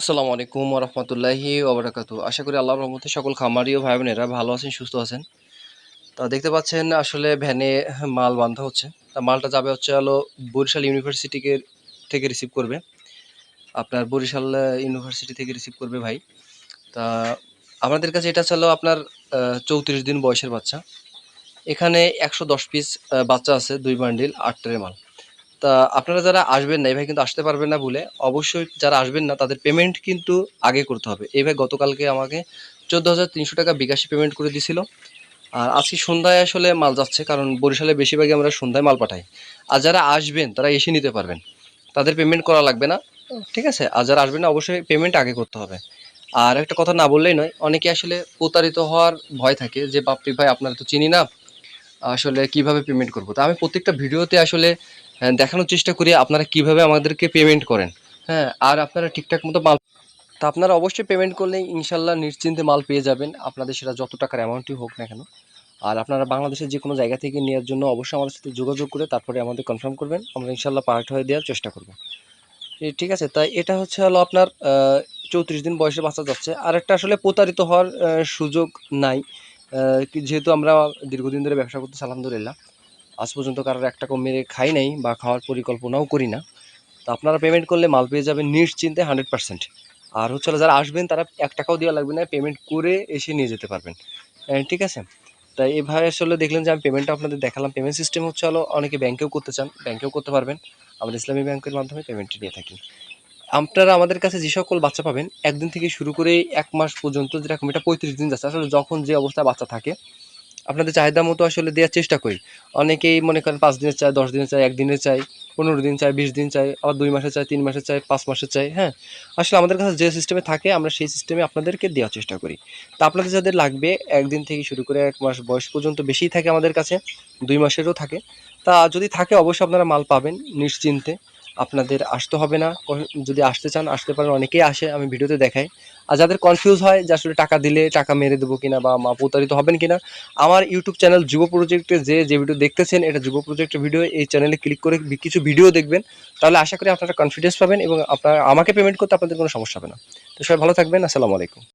আসসালামু আলাইকুম রহমতুল্লাহি ওবরাকাতু আশা করি আল্লাহর রহমতে সকল খামারি ও ভাই বোনেরা ভালো আছেন, সুস্থ আছেন। তা দেখতে পাচ্ছেন আসলে ভ্যানে মাল বান্ধা হচ্ছে। তা মালটা যাবে হচ্ছে হলো বরিশাল ইউনিভার্সিটিকে থেকে রিসিভ করবে। আপনার বরিশাল ইউনিভার্সিটি থেকে রিসিভ করবে ভাই। তা আমাদের কাছে এটা ছিল আপনার চৌত্রিশ দিন বয়সের বাচ্চা। এখানে একশো দশ পিস বাচ্চা আছে, দুই বান্ডিল আট ট্রে মাল। তা আপনারা যারা আসবেন না এভাবে কিন্তু আসতে পারবেন না বলে অবশ্যই যারা আসবেন না, তাদের পেমেন্ট কিন্তু আগে করতে হবে। এই ভাই গতকালকে আমাকে চোদ্দ হাজার তিনশো টাকা বিকাশে পেমেন্ট করে দিছিল। আর আজকে সন্ধ্যায় আসলে মাল যাচ্ছে, কারণ বরিশালে বেশিরভাগই আমরা সন্ধ্যায় মাল পাঠাই। আর যারা আসবেন, তারা এসে নিতে পারবেন। তাদের পেমেন্ট করা লাগবে না, ঠিক আছে? আর যারা আসবেন না, অবশ্যই পেমেন্ট আগে করতে হবে। আর একটা কথা না বললেই নয়, অনেকে আসলে প্রতারিত হওয়ার ভয় থাকে যে, বাপরি ভাই, আপনারা তো চিনি না, আসলে কীভাবে পেমেন্ট করব? তা আমি প্রত্যেকটা ভিডিওতে আসলে দেখানোর চেষ্টা করি আপনারা কীভাবে আমাদেরকে পেমেন্ট করেন। হ্যাঁ আর আপনারা ঠিকঠাক মতো মাল তা আপনারা অবশ্যই পেমেন্ট করলে ইনশাল্লাহ নিশ্চিন্তে মাল পেয়ে যাবেন। আপনাদের সেটা যত টাকার অ্যামাউন্টই হোক না কেন। আর আপনারা বাংলাদেশের যে কোনো জায়গা থেকে নেওয়ার জন্য অবশ্যই আমাদের সাথে যোগাযোগ করে তারপরে আমাদের কনফার্ম করবেন। আমরা ইনশাল্লাহ পার্ট হয়ে দেওয়ার চেষ্টা করব। ঠিক আছে, তাই এটা হচ্ছে হলো আপনার চৌত্রিশ দিন বয়সে বাচ্চা যাচ্ছে। আর একটা আসলে প্রতারিত হওয়ার সুযোগ নাই। যেহেতু আমরা দীর্ঘদিন ধরে ব্যবসা করতেছি, আলহামদুলিল্লাহ। আজ পর্যন্ত কারোর এক টাকা মেরে খাই নাই বা খাওয়ার পরিকল্পনাও করি না। তো আপনারা পেমেন্ট করলে মাল পেয়ে যাবেন নিশ্চিন্তে হান্ড্রেড পার্সেন্ট আর হচ্ছে যারা আসবেন, তারা এক টাকাও দেওয়া লাগবে না পেমেন্ট করে এসে নিয়ে যেতে পারবেন। ঠিক আছে? তাই এভাবে আসলে দেখলেন যে আমি পেমেন্টটা আপনাদের দেখালাম। পেমেন্ট সিস্টেম হচ্ছে হলো অনেকে ব্যাংকেও করতে চান ব্যাংকেও করতে পারবেন। আমরা ইসলামী ব্যাংকের মাধ্যমে পেমেন্টটি নিয়ে থাকি। আপনারা আমাদের কাছে যে সকল বাচ্চা পাবেন, একদিন থেকে শুরু করে এক মাস পর্যন্ত যেরকম এটা পঁয়ত্রিশ দিন যাচ্ছে, আসলে যখন যে অবস্থায় বাচ্চা থাকে আপনাদের চাহিদা মতো আসলে দেওয়ার চেষ্টা করি। অনেকেই মনে করেন পাঁচ দিনের চাই, দশ দিনের চাই একদিনের চাই, পনেরো দিন চাই, বিশ দিন চাই, আবার দুই মাসে চাই, তিন মাসের চাই, পাঁচ মাসের চাই হ্যাঁ? আসলে আমাদের কাছে যে সিস্টেমে থাকে, আমরা সেই সিস্টেমে আপনাদেরকে দেওয়ার চেষ্টা করি। তা আপনাদের যাদের লাগবে, একদিন থেকে শুরু করে এক মাস বয়স পর্যন্ত বেশিই থাকে আমাদের কাছে, দুই মাসেরও থাকে। তা যদি থাকে, অবশ্যই আপনারা মাল পাবেন, নিশ্চিন্তে। আপনাদের আসতে হবে না। যদি আসতে চান, আসতে পারেন, অনেকেই আসে, আমি ভিডিওতে দেখাই। আর যাদের কনফিউজ হয় যে আসলে টাকা দিলে টাকা মেরে দেবো কিনা বা মা প্রতারিত হবেন কিনা, আমার ইউটিউব চ্যানেল যুব প্রজেক্টে যে যে ভিডিও দেখতেছেন, এটা যুব প্রজেক্টের ভিডিও এই চ্যানেলে ক্লিক করে কিছু ভিডিও দেখবেন। তাহলে আশা করি আপনারা কনফিডেন্স পাবেন এবং আপনারা আমাকে পেমেন্ট করতে আপনাদের কোনো সমস্যা হবে না। তো সবাই ভালো থাকবেন, আসসালামু আলাইকুম।